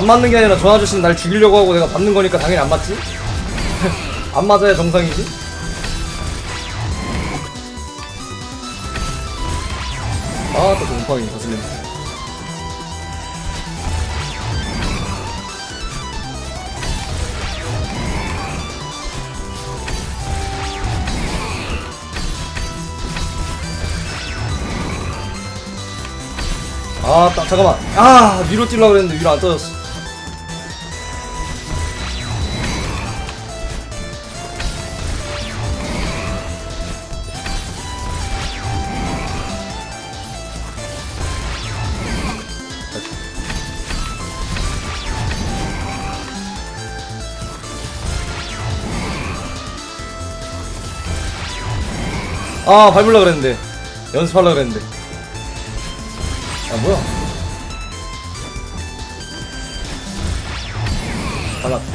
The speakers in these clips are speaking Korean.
안 맞는 게 아니라 저 아저씨는 날 죽이려고 하고 내가 받는 거니까 당연히 안 맞지? 안 맞아야 정상이지? 아, 또 곰팡이 거슬리네. 아, 딱, 잠깐만. 아, 위로 뛰려고 그랬는데 위로 안 떠졌어. 아, 밟으려고 그랬는데. 연습하려고 그랬는데. 아, 뭐야? 달랐다.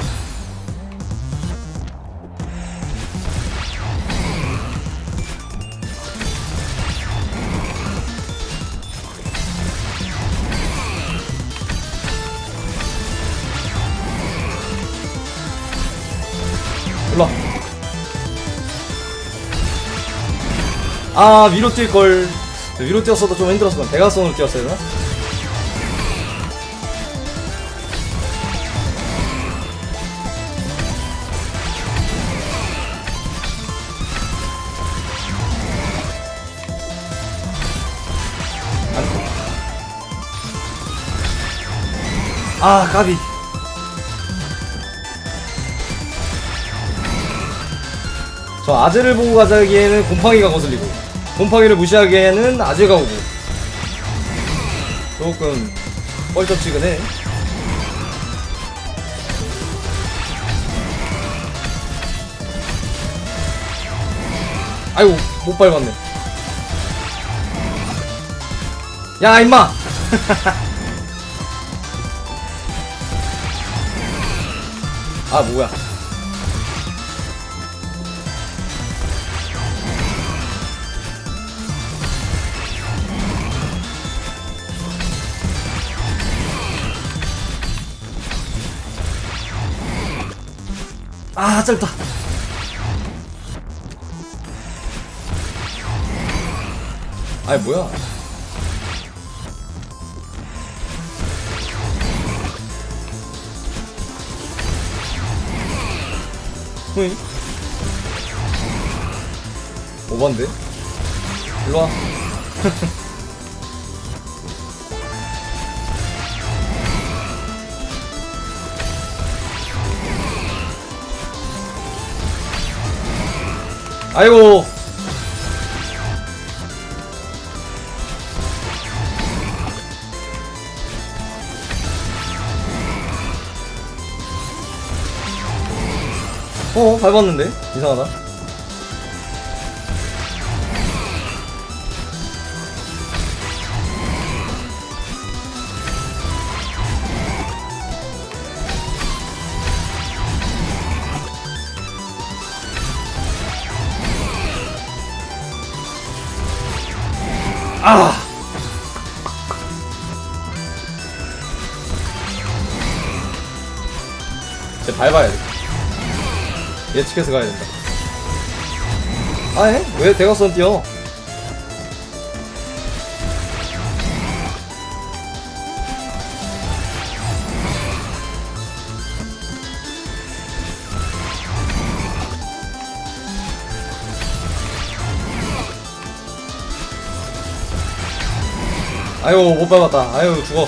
아, 위로 뛸걸. 위로 뛰었어도 좀 힘들었을 건 대각선으로 뛰었어야 되나? 아, 까비. 저 아재를 보고 가자기에는 곰팡이가 거슬리고 곰팡이를 무시하기에는 아재가 오고. 조금 뻘쩍지근해. 아이고 못 밟았네. 야 임마! 아 뭐야 아 짧다. 아이 뭐야? 오반데? 일로와 아이고. 어 밟았는데? 이상하다 아 이제 밟아야 돼 예측해서 가야 된다. 아, 해? 왜 대각선 뛰어? 아유, 못 밟았다. 아유, 죽어.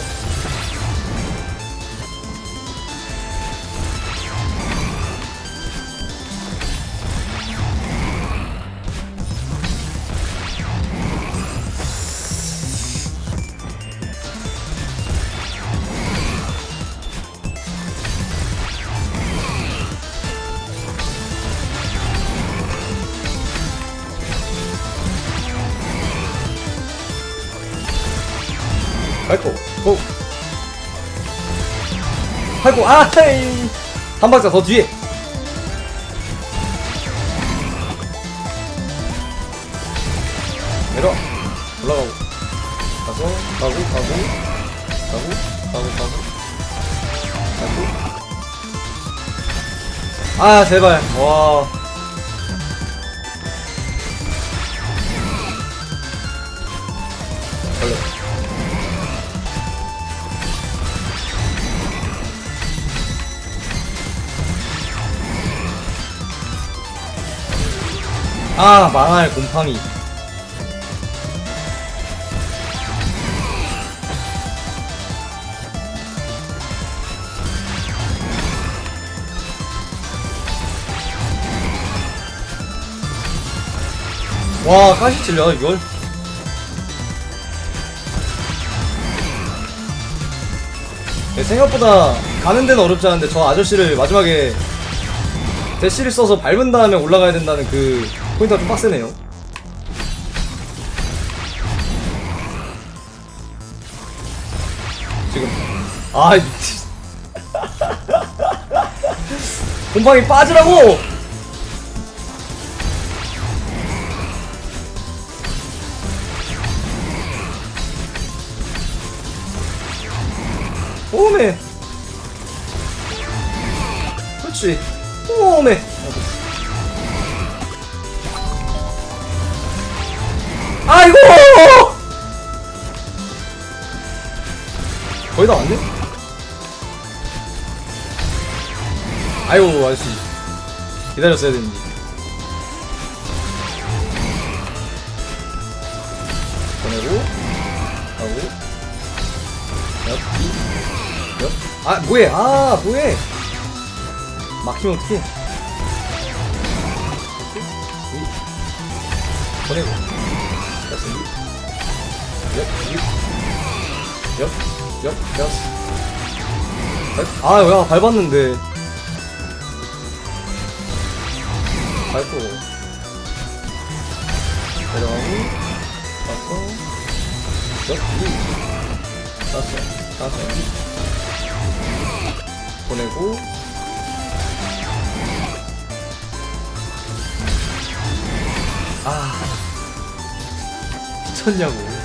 밟고 고 밟고 아 헤이. 한 박자 더 뒤에. 내려. 올라가고. 가서 가고 가고. 가고 가고 가고. 아 제발. 와 아 망할 곰팡이. 와 가시 찔려 이걸? 네, 생각보다 가는 데는 어렵지 않은데 저 아저씨를 마지막에 대시를 써서 밟은 다음에 올라가야 된다는 그 포인트가 좀 빡세네요. 지금. 아 곰팡이 빠지라고 거의 다 왔네 아이고 아저씨 기다렸어야 되는데 보내고 하고 옆, 이, 옆. 아, 뭐해? 아, 뭐해? 막히면 어떡해? 이, 보내고. 됐어, 이. 옆, 이. 옆, 옆, 됐어. 밟- 아, 야, 밟았는데. 밟고. 내려가고. 옆, 이. 다섯, 다섯. 보내고. 아. 미쳤냐고.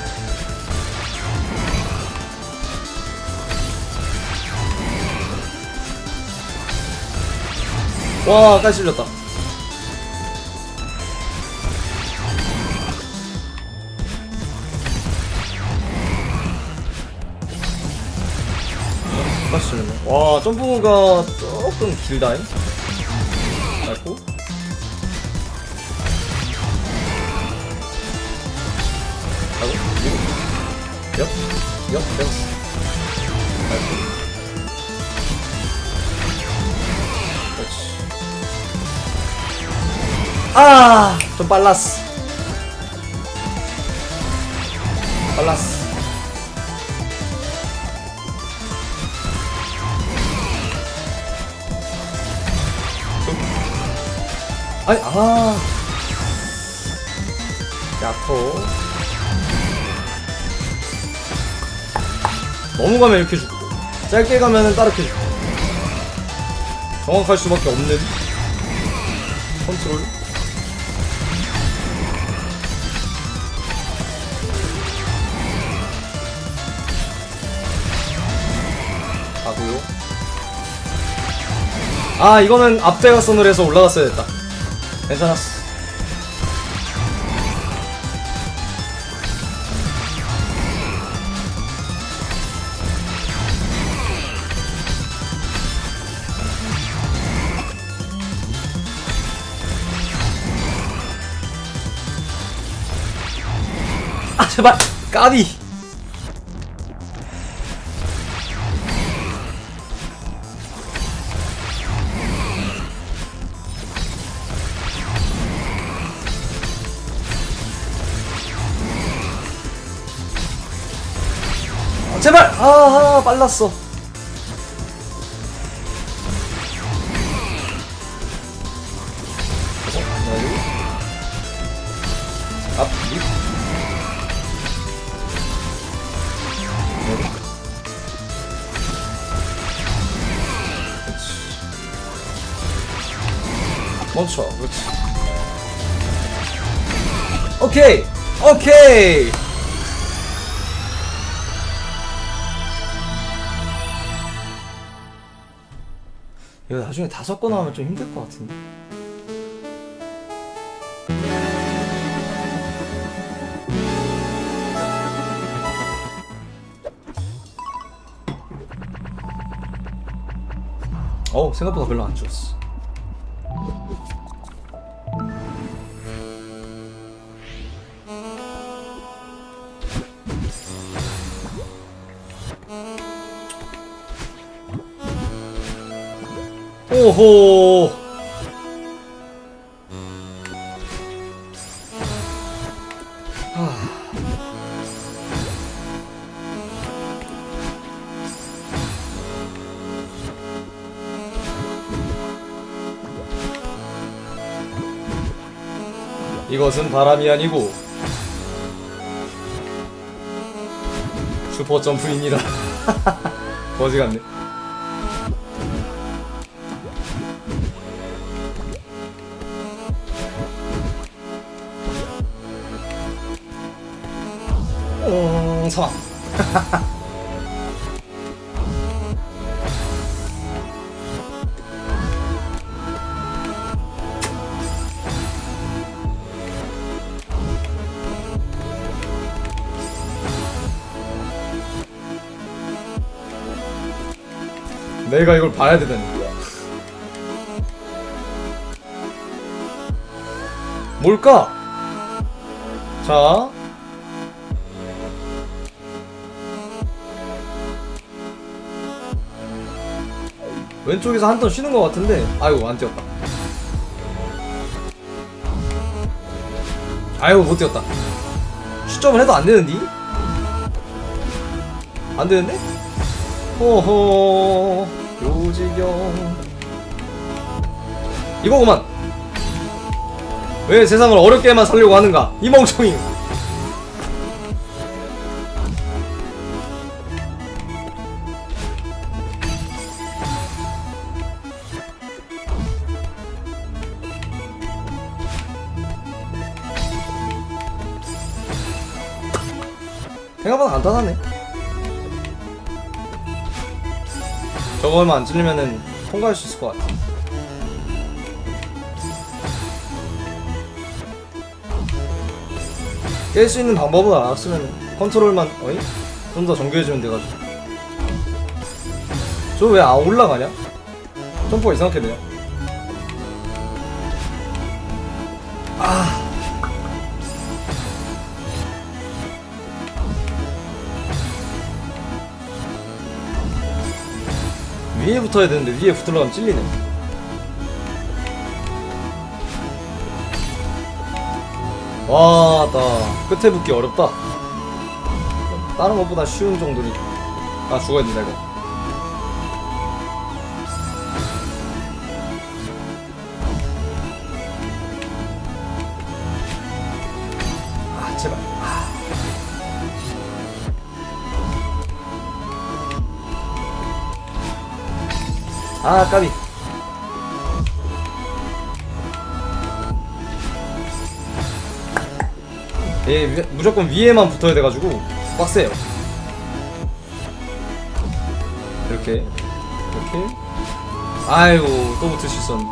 와, 까지 실렸다. 맞추네. 와, 점프가 조금 길다잉? 밟고. 하고, 미국. 옆, 옆, 아! 좀 빨랐어. 빨랐어. 아니 아 야토 너무 가면 이렇게 죽고 짧게 가면은 따르게 죽고 정확할 수밖에 없는 컨트롤 아 이거는 앞대각선으로 해서 올라갔어야 됐다. 괜찮았어. 아 제발. 까비 제발 아, 아 빨랐어 앞. 멈춰, 그렇지. 오케이, 오케이. 이거 나중에 다 섞고 나오면 좀 힘들 것 같은데. 어 생각보다 별로 안 좋았어. 오호. 이것은 바람이 아니고 슈퍼 점프입니다. 거지 같네. 음, 사망. 내가 이걸 봐야 되다니. 뭘까? 자. 왼쪽에서 한 턴 쉬는 것 같은데. 아이고 안 뛰었다. 아이고 못 뛰었다. 시점을 해도 안 되는디? 안 되는데? 호호. 요지경. 이거구만. 왜 세상을 어렵게만 살려고 하는가? 이 멍청이 생각보다 간단하네 저거만 안 찔리면은 통과할 수 있을 것 같아 깰 수 있는 방법을 알았으면 컨트롤만 어이? 좀 더 정교해지면 돼가지고 저 왜 안 올라가냐? 점프가 이상하게 되냐? 위에 붙어야 되는데 위에 붙으려면 찔리네. 와나 끝에 붙기 어렵다. 다른 것보다 쉬운 정도니. 아 죽어야 된다 이거 아 까비. 예 위- 무조건 위에만 붙어야 돼가지고 빡세요. 이렇게 이렇게. 아이고 또 붙을 수 있었네.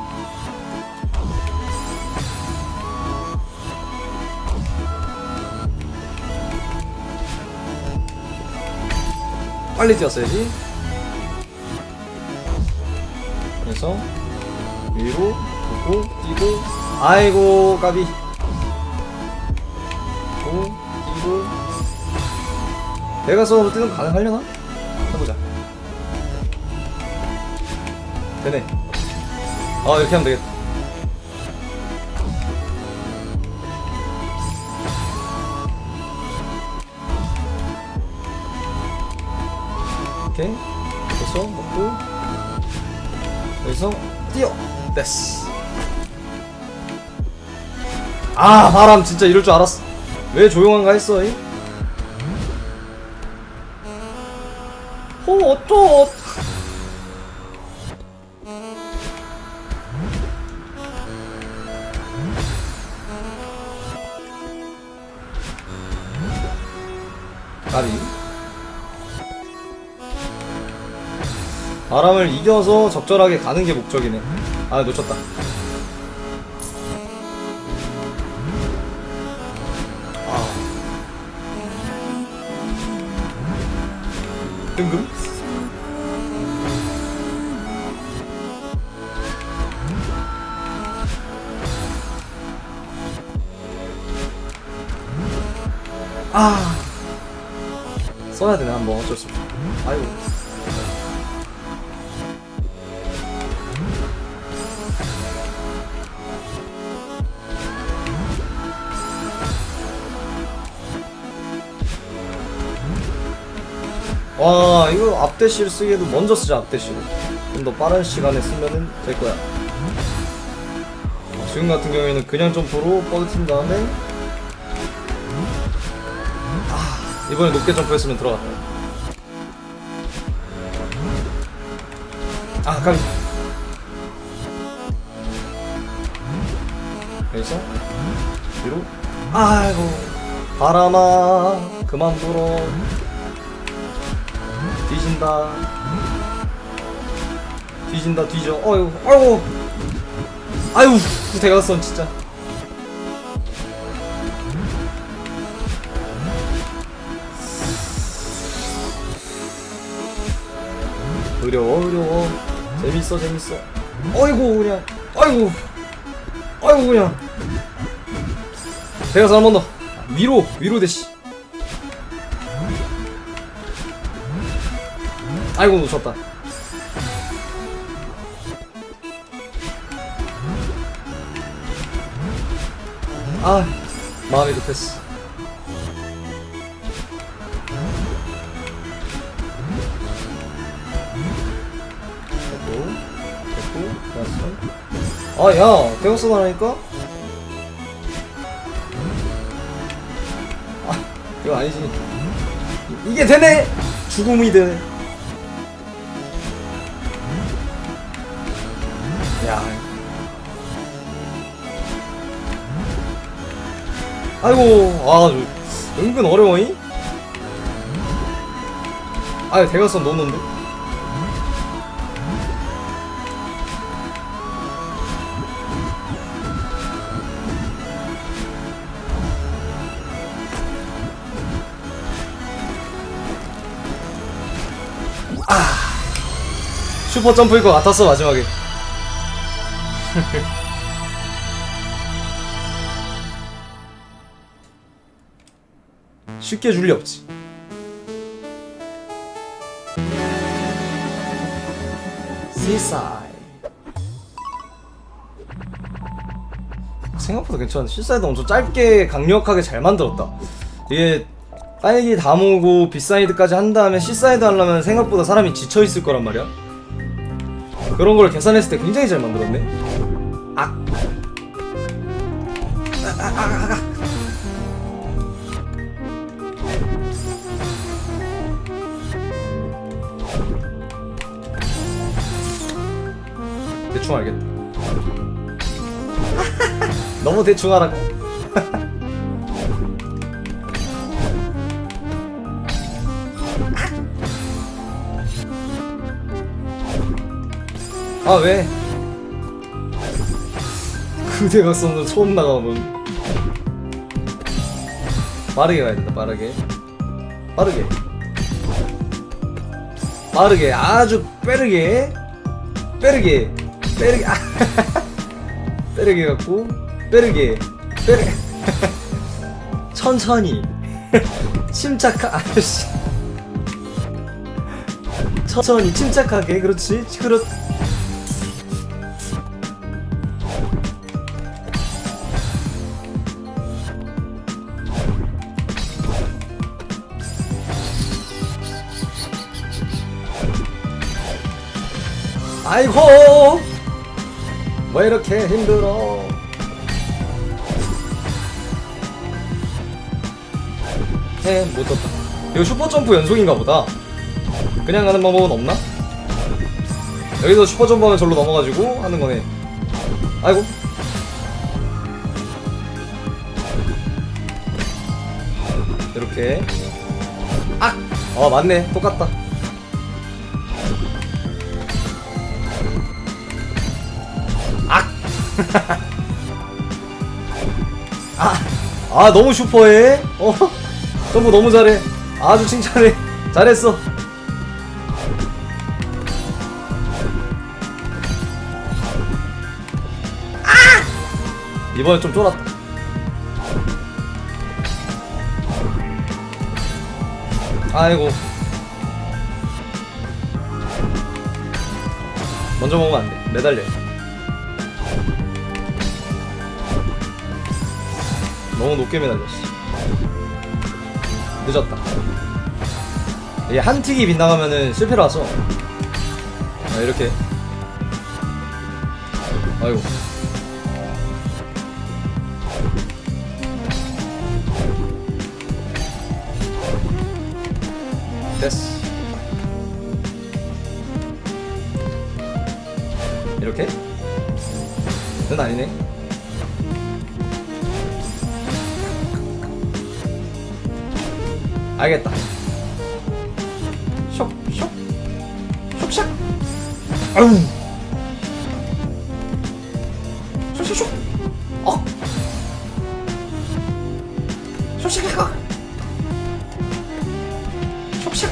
빨리 뛰었어야지 그래서 위로 보고 뛰고 아이고 까비. 보고 뛰고. 대가선으로 뛰는 거 가능하려나? 해보자. 되네. 아 이렇게 하면 되겠다. 오케이 여기서 뛰어. 됐어. 아 바람 진짜 이럴 줄 알았어. 왜 조용한가 했어 이? 바람을 이겨서 적절하게 가는 게 목적이네 아 놓쳤다 아. 뜬금? 앞대시를 쓰기에도 먼저 쓰자 앞대시를 좀 더 빠른 시간에 쓰면은 될 거야. 어, 지금 같은 경우에는 그냥 점프로 뻗친 다음에 아 이번에 높게 점프했으면 들어갔다. 아 깜. 여기서 위로. 아이고 바람아 그만 불어 뒤진다. 뒤진다 뒤져. 어이구 아이고 아유 대각선 진짜. 어려워 어려워. 재밌어 재밌어. 어이구 그냥. 아이고. 아이고 그냥. 대각선 한 번 더. 위로 위로 대시 아이고 놓쳤다. 아 마음이 급했어. 됐고 됐고 좋았어. 아야 대각선 하라니까? 아 이거 아니지. 이- 이게 되네! 죽음이 되네 아이고, 아, 저, 은근 어려워이? 아, 대각선 넣었는데? 아, 슈퍼 점프일 것 같았어, 마지막에. 쉽게 줄 리 없지. 시사이. 생각보다 괜찮아. 시사이도 엄청 짧게 강력하게 잘 만들었다. 이게 딸기 다 모으고 비사이드까지 한 다음에 C사이드 하려면 생각보다 사람이 지쳐 있을 거란 말이야. 그런 걸 계산했을 때 굉장히 잘 만들었네. 대충 알겠다. 너무 대충 하라고. 아 왜? 그대가 쏘는 처음 나가면 빠르게 가야 된다 빠르게 빠르게 빠르게 아주 빠르게 빠르게 빠르게 아, 빠르게 갖고 빠르게 빠르게 천천히. 침착하 아씨. 천천히 침착하게 그렇지? 그렇. 아이고 왜 이렇게 힘들어? 해 못 떴다. 이거 슈퍼점프 연속인가 보다. 그냥 가는 방법은 없나? 여기서 슈퍼점프 하면 절로 넘어가지고 하는 거네. 아이고. 이렇게. 아! 어 맞네. 똑같다 아, 아 너무 슈퍼해. 어, 점프 너무 잘해. 아주 칭찬해. 잘했어. 아! 이번에 좀 쫄았다. 아이고. 먼저 먹으면 안 돼. 매달려. 너무 높게 매달렸어. 늦었다. 이게 한 틱이 빗나가면은 실패라서. 아, 이렇게. 아이고. 됐어. 이렇게? 는 아니네. 알겠다. 쇽, 쇽, 쇽샥. 아유. 쇽쇽, 어. 쇽샥. 쇽샥.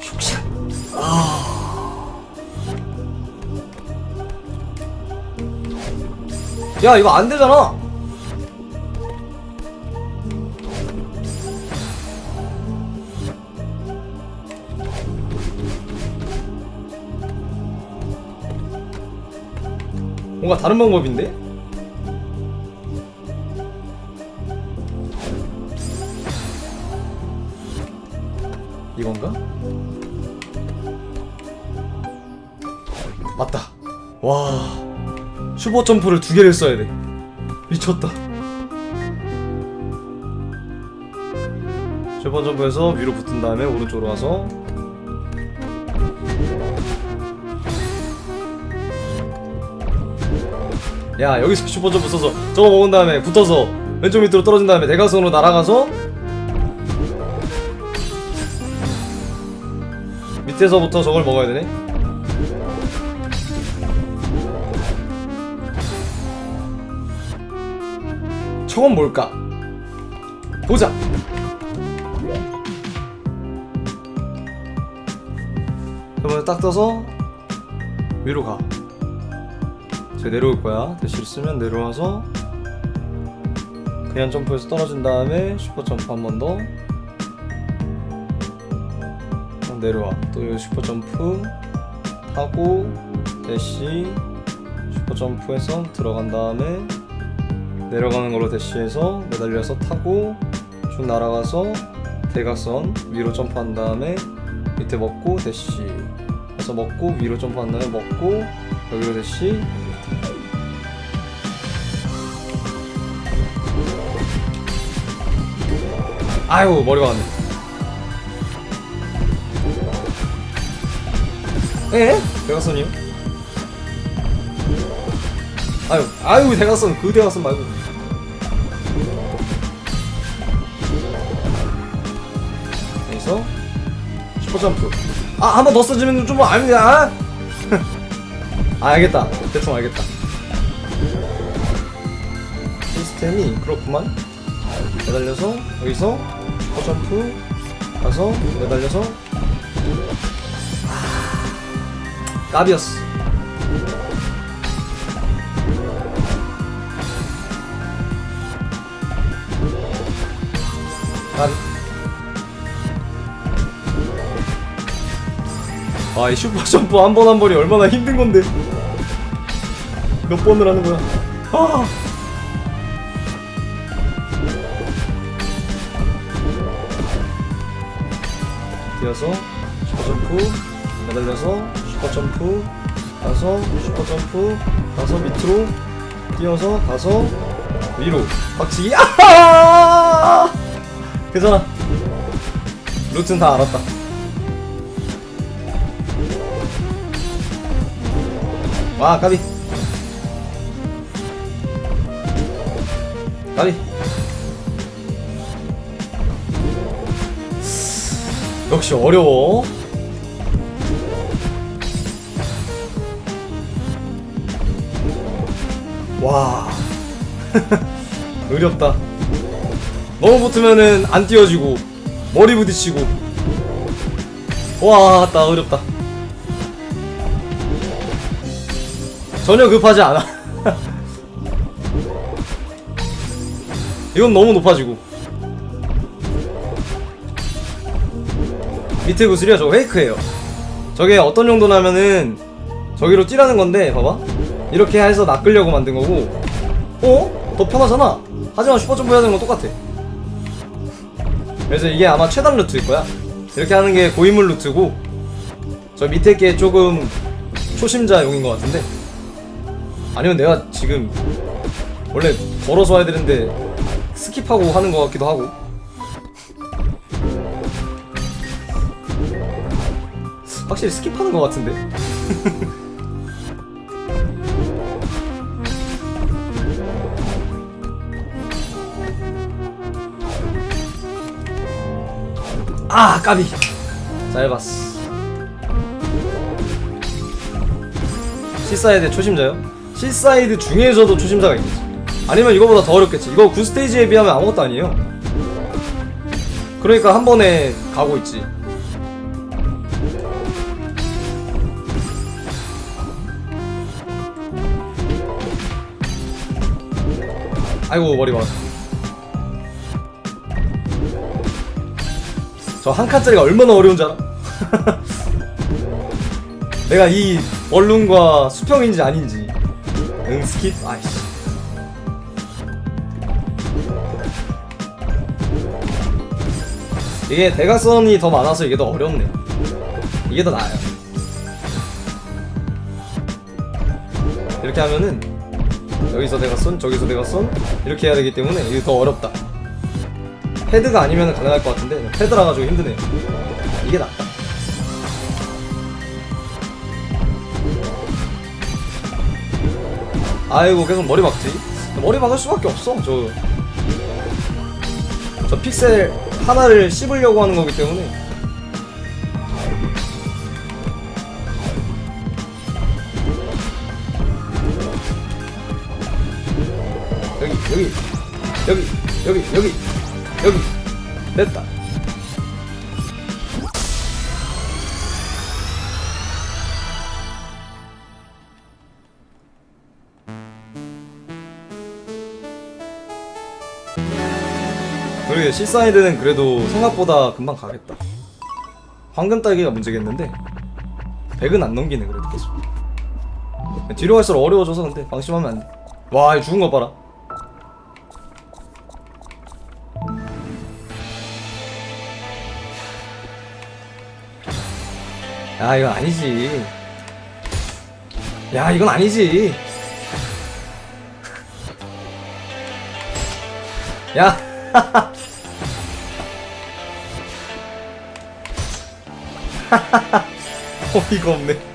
쇽샥. 야 이거 안 되잖아. 뭔가 다른 방법인데? 이건가? 맞다. 와. 슈퍼 점프를 두 개를 써야 돼. 미쳤다. 슈퍼 점프에서 위로 붙은 다음에 오른쪽으로 와서 야 여기서 슈퍼 점프 써서 저거 먹은 다음에 붙어서 왼쪽 밑으로 떨어진 다음에 대각선으로 날아가서 밑에서부터 저걸 먹어야 되네. 저건 뭘까? 보자. 저번에 딱 떠서 위로 가. 제 내려올 거야. 대시를 쓰면 내려와서 그냥 점프해서 떨어진 다음에 슈퍼 점프 한 번 더. 어, 내려와. 또 슈퍼 점프 하고 대시 슈퍼 점프해서 들어간 다음에 내려가는 걸로 대시해서 매달려서 타고 쭉 날아가서 대각선 위로 점프한 다음에 밑에 먹고 대시 해서 먹고 위로 점프한 다음에 먹고 여기로 대시 아유 머리가 왔네. 에? 대각선이요? 아유 아유 대각선 그 대각선 말고. 여기서 슈퍼점프. 아 한 번 더 써주면 좀 압니다. 아 알겠다. 대충 알겠다. 시스템이 그렇구만. 매달려서 여기서 점프 가서 매달려서 아, 까비였어. 까비 아이 슈퍼점프 한 번 한 번이 얼마나 힘든 건데. 몇 번을 하는 거야? 아 뛰어서 슈퍼점프 매달려서 슈퍼점프 가서 슈퍼점프 가서 밑으로 뛰어서 가서 위로. 박치기. 아하! 괜찮아. 루트는 다 알았다. 와 까비. 까비 역시 어려워. 와. 어렵다. 너무 붙으면은 안 띄워지고 머리 부딪히고. 와나 어렵다. 전혀 급하지 않아. 이건 너무 높아지고. 밑에 구슬이야 저거 페이크예요. 저게 어떤 정도냐면은 저기로 찌라는 건데 봐봐. 이렇게 해서 낚으려고 만든 거고. 어? 더 편하잖아. 하지만 슈퍼점프 해야 되는 건 똑같아. 그래서 이게 아마 최단 루트일 거야. 이렇게 하는 게 고인물 루트고 저 밑에 게 조금 초심자용인 것 같은데. 아니면 내가 지금 원래 걸어서 와야 되는데 스킵하고 하는 것 같기도 하고 확실히 스킵하는 것 같은데? 아 까비. 짧았어. C사이드 초심자요? C사이드 중에서도 초심자가 있겠지. 아니면 이거보다 더 어렵겠지. 이거 9스테이지에 비하면 아무것도 아니에요. 그러니까 한 번에 가고 있지 아이고 머리 맞았어. 저한 칸짜리가 얼마나 어려운 줄 알아? 내가 이 원룸과 수평인지 아닌지. 응 스킵? 아이씨. 이게 대각선이 더 많아서 이게 더 어렵네. 이게 더 나아요. 이렇게 하면은 여기서 대각선 저기서 대각선 이렇게 해야 되기 때문에 이게 더 어렵다. 패드가 아니면 가능할 것 같은데 패드라 가지고 힘드네요. 이게 낫다. 아이고 계속 머리 박지? 머리 박을 수밖에 없어 저. 저 픽셀 하나를 씹으려고 하는 거기 때문에 여기 여기 여기 여기. 됐다. 그러게 실사이드는 그래도 생각보다 금방 가겠다. 황금 딸기가 문제겠는데? 100은 안 넘기네 그래도 계속. 뒤로 갈수록 어려워져서 근데 방심하면 안돼. 와 죽은 거 봐라 야 이건 아니지. 야 이건 아니지. 야. 어이가 없네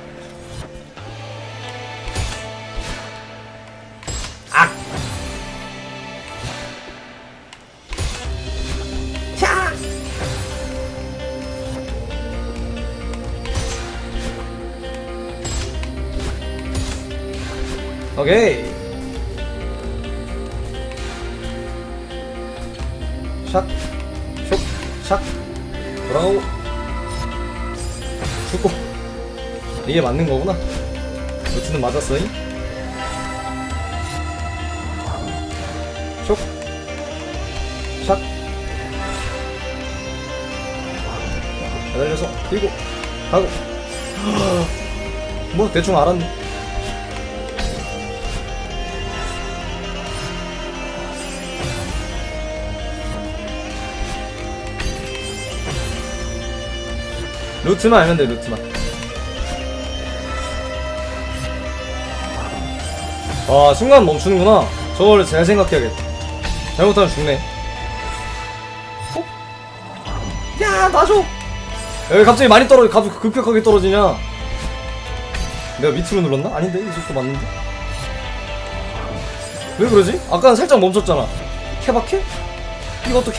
오케이 샥, 슉, 샥, 돌아가고, 죽고. 이게 맞는 거구나. 루트는 맞았어잉? 슉, 샥. 매달려서, 뛰고, 가고. 뭐, 대충 알았네. 루트만 알면 돼 루트만. 아 순간 멈추는구나. 저걸 잘 생각해야겠다. 잘못하면 죽네. 어? 야 놔줘! 여기 갑자기 많이 떨어져 갑자기 급격하게 떨어지냐? 내가 밑으로 눌렀나? 아닌데? 이 속도 맞는데? 왜 그러지? 아까는 살짝 멈췄잖아. 케바케? 이것도